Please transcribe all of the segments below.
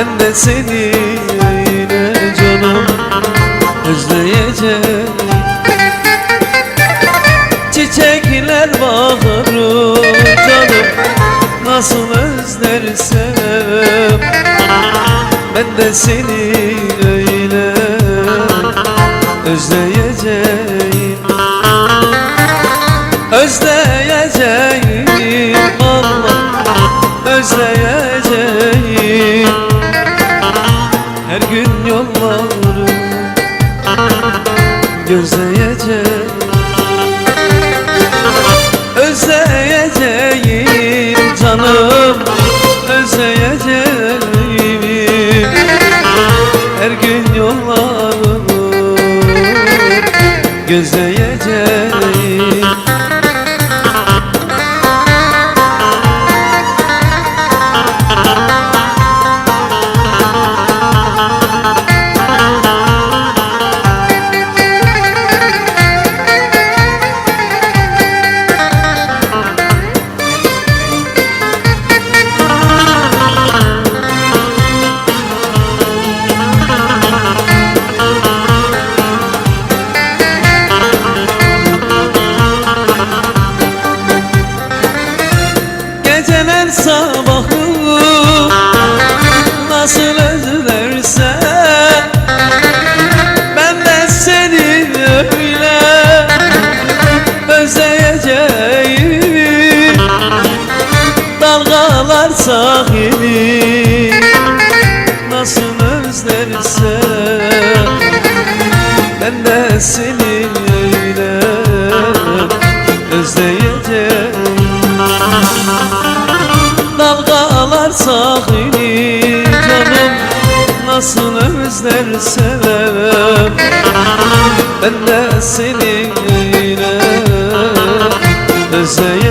Ben de seni öyle canım özleyeceğim. Çiçekler baharı canım Nasıl özlersem. Ben de seni öyle özleyeceğim. Özleyeceğim Allah Özleyeceğim Gözleyeceğim. Özleyeceğim canım Özleyeceğim. Her gün yollarını Gözleyeceğim sahili canım Nasıl özlersem Ben de seni yine Özleyeceğim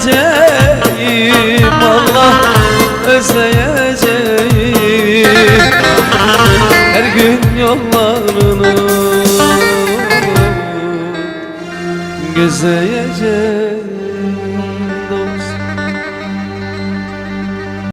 Özleyeceğim Allah Özleyeceğim. Her gün yollarını Gözleyeceğim